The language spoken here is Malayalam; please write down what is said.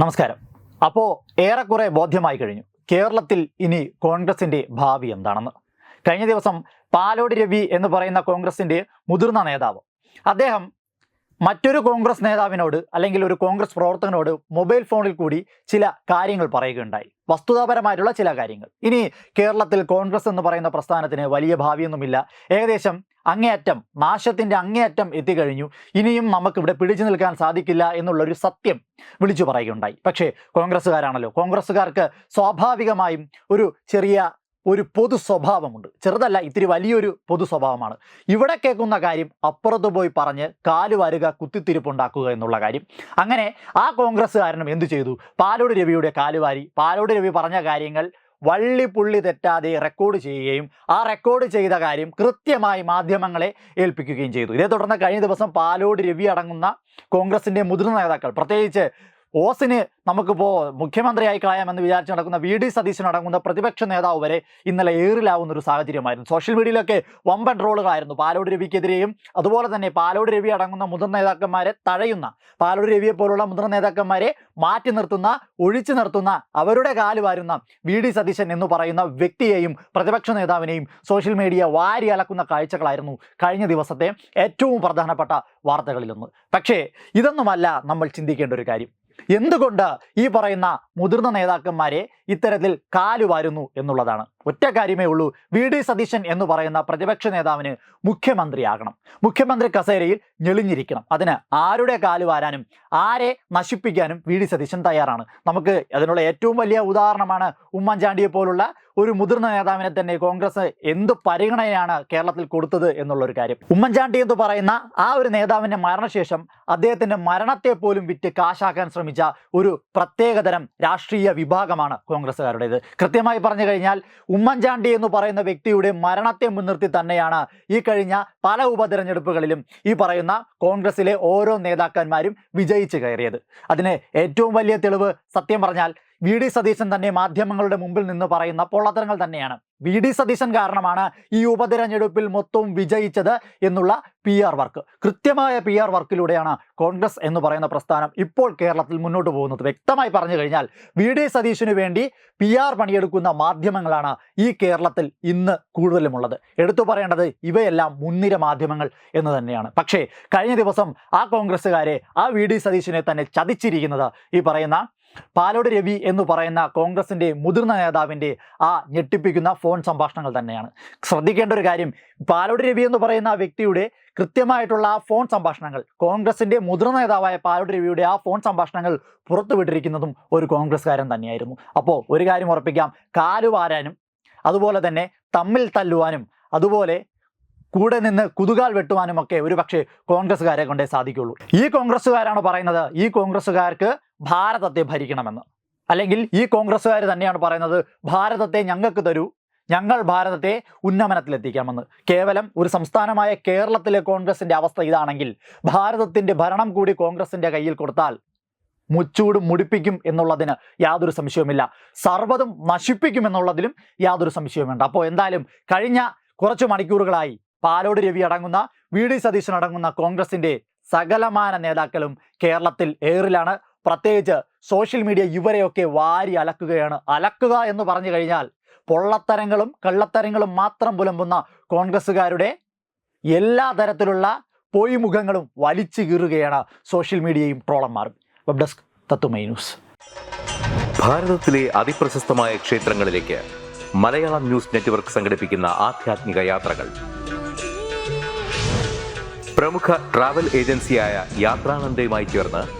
നമസ്കാരം. അപ്പോൾ ഏറെക്കുറെ ബോധ്യമായി കഴിഞ്ഞു. കേരളത്തിൽ ഇനി കോൺഗ്രസിന്റെ ഭാവി എന്താണെന്ന്. കഴിഞ്ഞ ദിവസം പാലോട് രവി എന്ന് പറയുന്ന കോൺഗ്രസിന്റെ മുതിർന്ന നേതാവ്. അദ്ദേഹം മറ്റൊരു കോൺഗ്രസ് നേതാവിനോട് അല്ലെങ്കിൽ ഒരു കോൺഗ്രസ് പ്രവർത്തകനോട് മൊബൈൽ ഫോണിൽ കൂടി ചില കാര്യങ്ങൾ പറയുകയുണ്ടായി. വസ്തുതാപരമായിട്ടുള്ള ചില കാര്യങ്ങൾ. ഇനി കേരളത്തിൽ കോൺഗ്രസ് എന്ന് പറയുന്ന പ്രസ്ഥാനത്തിന് വലിയ ഭാവിയൊന്നുമില്ല. ഏകദേശം അങ്ങേയറ്റം നാശത്തിന്റെ അങ്ങേയറ്റം എത്തിക്കഴിഞ്ഞു. ഇനിയും നമുക്കിവിടെ പിടിച്ചു നിൽക്കാൻ സാധിക്കില്ല എന്നുള്ളൊരു സത്യം വിളിച്ചു പറയുകയുണ്ടായി. പക്ഷേ കോൺഗ്രസ്സുകാരാണല്ലോ. കോൺഗ്രസ്സുകാർക്ക് സ്വാഭാവികമായും ഒരു ചെറിയ ഒരു പൊതു സ്വഭാവമുണ്ട്. ചെറുതല്ല ഇത്തിരി വലിയൊരു പൊതു സ്വഭാവമാണ്. ഇവിടെ കേൾക്കുന്ന കാര്യം അപ്പുറത്ത് പോയി പറഞ്ഞ് കാൽ വരുക കുത്തിത്തിരിപ്പുണ്ടാക്കുക എന്നുള്ള കാര്യം. അങ്ങനെ ആ കോൺഗ്രസ്സുകാരനും എന്തു ചെയ്തു? പാലോട് രവിയുടെ കാലുവാരി പാലോട് രവി പറഞ്ഞ കാര്യങ്ങൾ വള്ളി പുള്ളി തെറ്റാതെ റെക്കോർഡ് ചെയ്യുകയും ആ റെക്കോർഡ് ചെയ്ത കാര്യം കൃത്യമായി മാധ്യമങ്ങളെ ഏൽപ്പിക്കുകയും ചെയ്തു. ഇതേ തുടർന്ന് കഴിഞ്ഞ ദിവസം പാലോട് രവി അടങ്ങുന്ന കോൺഗ്രസിന്റെ മുതിർന്ന നേതാക്കൾ പ്രത്യേകിച്ച് ഓസിന് നമുക്കിപ്പോൾ മുഖ്യമന്ത്രിയായി കളയാമെന്ന് വിചാരിച്ച് നടക്കുന്ന വി ഡി സതീശൻ അടങ്ങുന്ന പ്രതിപക്ഷ നേതാവ് വരെ ഇന്നലെ ഏറിലാവുന്ന ഒരു സാഹചര്യമായിരുന്നു. സോഷ്യൽ മീഡിയയിലൊക്കെ വമ്പൻ ട്രോളുകളായിരുന്നു. പാലോട് രവിക്കെതിരെയും അതുപോലെ തന്നെ പാലോട് രവി അടങ്ങുന്ന മുതിർന്ന നേതാക്കന്മാരെ തഴയുന്ന പാലോട് രവിയെ പോലുള്ള മുതിർന്ന നേതാക്കന്മാരെ മാറ്റി നിർത്തുന്ന ഒഴിച്ചു നിർത്തുന്ന അവരുടെ കാൽ വാരുന്ന വി ഡി സതീശൻ എന്ന് പറയുന്ന വ്യക്തിയെയും പ്രതിപക്ഷ നേതാവിനെയും സോഷ്യൽ മീഡിയ വാരി അലക്കുന്ന കാഴ്ചകളായിരുന്നു കഴിഞ്ഞ ദിവസത്തെ ഏറ്റവും പ്രധാനപ്പെട്ട വാർത്തകളിലൊന്ന്. പക്ഷേ ഇതൊന്നുമല്ല നമ്മൾ ചിന്തിക്കേണ്ട ഒരു കാര്യം. എന്തുകൊണ്ട് ഈ പറയുന്ന മുതിർന്ന നേതാക്കന്മാരെ ഇത്തരത്തിൽ കാലുവാരുന്നു എന്നുള്ളതാണ്? ഒറ്റ കാര്യമേ ഉള്ളൂ. വി ഡി സതീശൻ എന്ന് പറയുന്ന പ്രതിപക്ഷ നേതാവിന് മുഖ്യമന്ത്രിയാകണം. മുഖ്യമന്ത്രി കസേരയിൽ ഞെളിഞ്ഞിരിക്കണം. അതിന് ആരുടെ കാൽ വാരാനും ആരെ നശിപ്പിക്കാനും വി ഡി സതീശൻ തയ്യാറാണ്. നമുക്ക് അതിനുള്ള ഏറ്റവും വലിയ ഉദാഹരണമാണ് ഉമ്മൻചാണ്ടിയെ പോലുള്ള ഒരു മുതിർന്ന നേതാവിനെ തന്നെ കോൺഗ്രസ് എന്ത് പരിഗണനയാണ് കേരളത്തിൽ കൊടുത്തത് എന്നുള്ളൊരു കാര്യം. ഉമ്മൻചാണ്ടി എന്ന് പറയുന്ന ആ ഒരു നേതാവിന്റെ മരണശേഷം അദ്ദേഹത്തിന്റെ മരണത്തെ പോലും വിറ്റ് കാശാക്കാൻ ശ്രമിച്ച ഒരു പ്രത്യേകതരം രാഷ്ട്രീയ വിഭാഗമാണ് കോൺഗ്രസ്സുകാരുടേത്. കൃത്യമായി പറഞ്ഞു കഴിഞ്ഞാൽ ഉമ്മൻചാണ്ടി എന്ന് പറയുന്ന വ്യക്തിയുടെ മരണത്തെ മുൻനിർത്തി തന്നെയാണ് ഈ കഴിഞ്ഞ പല ഉപതെരഞ്ഞെടുപ്പുകളിലും ഈ പറയുന്ന കോൺഗ്രസിലെ ഓരോ നേതാക്കന്മാരും വിജയിച്ചു കയറിയത്. അതിന് ഏറ്റവും വലിയ തെളിവ് സത്യം പറഞ്ഞാൽ വി ഡി സതീശൻ തന്നെ മാധ്യമങ്ങളുടെ മുമ്പിൽ നിന്ന് പറയുന്ന പൊള്ളത്തരങ്ങൾ തന്നെയാണ്. വി ഡി സതീശൻ കാരണമാണ് ഈ ഉപതെരഞ്ഞെടുപ്പിൽ മൊത്തവും വിജയിച്ചത് എന്നുള്ള പി ആർ വർക്ക്. കൃത്യമായ പി ആർ വർക്കിലൂടെയാണ് കോൺഗ്രസ് എന്ന് പറയുന്ന പ്രസ്ഥാനം ഇപ്പോൾ കേരളത്തിൽ മുന്നോട്ട് പോകുന്നത്. വ്യക്തമായി പറഞ്ഞു കഴിഞ്ഞാൽ വി ഡി സതീശിനു വേണ്ടി പി ആർ പണിയെടുക്കുന്ന മാധ്യമങ്ങളാണ് ഈ കേരളത്തിൽ ഇന്ന് കൂടുതലുമുള്ളത്. എടുത്തു പറയേണ്ടത് ഇവയെല്ലാം മുൻനിര മാധ്യമങ്ങൾ എന്ന് തന്നെയാണ്. പക്ഷേ കഴിഞ്ഞ ദിവസം ആ കോൺഗ്രസ്സുകാരെ ആ വി ഡി സതീശിനെ തന്നെ ചതിച്ചിരിക്കുന്നത് ഈ പറയുന്ന പാലോട് രവി എന്ന് പറയുന്ന കോൺഗ്രസിന്റെ മുതിർന്ന നേതാവിന്റെ ആ ഞെട്ടിപ്പിക്കുന്ന ഫോൺ സംഭാഷണങ്ങൾ തന്നെയാണ്. ശ്രദ്ധിക്കേണ്ട ഒരു കാര്യം പാലോട് രവി എന്ന് പറയുന്ന വ്യക്തിയുടെ കൃത്യമായിട്ടുള്ള ആ ഫോൺ സംഭാഷണങ്ങൾ കോൺഗ്രസിന്റെ മുതിർന്ന നേതാവായ പാലോട് രവിയുടെ ആ ഫോൺ സംഭാഷണങ്ങൾ പുറത്തുവിട്ടിരിക്കുന്നതും ഒരു കോൺഗ്രസ്സുകാരൻ തന്നെയായിരുന്നു. അപ്പോൾ ഒരു കാര്യം ഉറപ്പിക്കാം കാലുവാരാനും അതുപോലെ തന്നെ തമ്മിൽ തല്ലുവാനും അതുപോലെ കൂടെ നിന്ന് കുതുകാൽ വെട്ടുവാനും ഒക്കെ ഒരു പക്ഷേ കോൺഗ്രസ്സുകാരെ കൊണ്ടേ സാധിക്കുള്ളൂ. ഈ കോൺഗ്രസ്സുകാരാണ് പറയുന്നത് ഈ കോൺഗ്രസ്സുകാർക്ക് ഭാരതത്തെ ഭരിക്കണമെന്ന്. അല്ലെങ്കിൽ ഈ കോൺഗ്രസ്സുകാർ തന്നെയാണ് പറയുന്നത് ഭാരതത്തെ ഞങ്ങൾക്ക് തരൂ ഞങ്ങൾ ഭാരതത്തെ ഉന്നമനത്തിലെത്തിക്കാമെന്ന്. കേവലം ഒരു സംസ്ഥാനമായ കേരളത്തിലെ കോൺഗ്രസിന്റെ അവസ്ഥ ഇതാണെങ്കിൽ ഭാരതത്തിന്റെ ഭരണം കൂടി കോൺഗ്രസിന്റെ കയ്യിൽ കൊടുത്താൽ മുച്ചൂട് മുടിപ്പിക്കും എന്നുള്ളതിന് യാതൊരു സംശയവുമില്ല. സർവതും നശിപ്പിക്കും എന്നുള്ളതിലും യാതൊരു സംശയവും വേണ്ട അപ്പോൾ എന്തായാലും കഴിഞ്ഞ കുറച്ച് മണിക്കൂറുകളായി പാലോട് രവി അടങ്ങുന്ന വി. ഡി. സതീശൻ അടങ്ങുന്ന കോൺഗ്രസിന്റെ സകലമാന നേതാക്കളും കേരളത്തിൽ ഏറിലാണ്. പ്രത്യേകിച്ച് സോഷ്യൽ മീഡിയ ഇവരെയൊക്കെ വാരി അലക്കുകയാണ്. അലക്കുക എന്ന് പറഞ്ഞു കഴിഞ്ഞാൽ പൊള്ളത്തരങ്ങളും കള്ളത്തരങ്ങളും മാത്രം പുലമ്പുന്ന കോൺഗ്രസ്സുകാരുടെ എല്ലാ തരത്തിലുള്ള പൊയ്മുഖങ്ങളും വലിച്ചു കീറുകയാണ് സോഷ്യൽ മീഡിയയും ട്രോളന്മാരും. വെബ് ഡെസ്ക് തത്തുമൈ ന്യൂസ്. ഭാരതത്തിലെ അതിപ്രശസ്തമായ ക്ഷേത്രങ്ങളിലേക്ക് മലയാളം ന്യൂസ് നെറ്റ്വർക്ക് സംഘടിപ്പിക്കുന്ന ആധ്യാത്മിക യാത്രകൾ. പ്രമുഖ ട്രാവൽ ഏജൻസിയായ യാത്രാനന്ദയുമായി ചേർന്ന്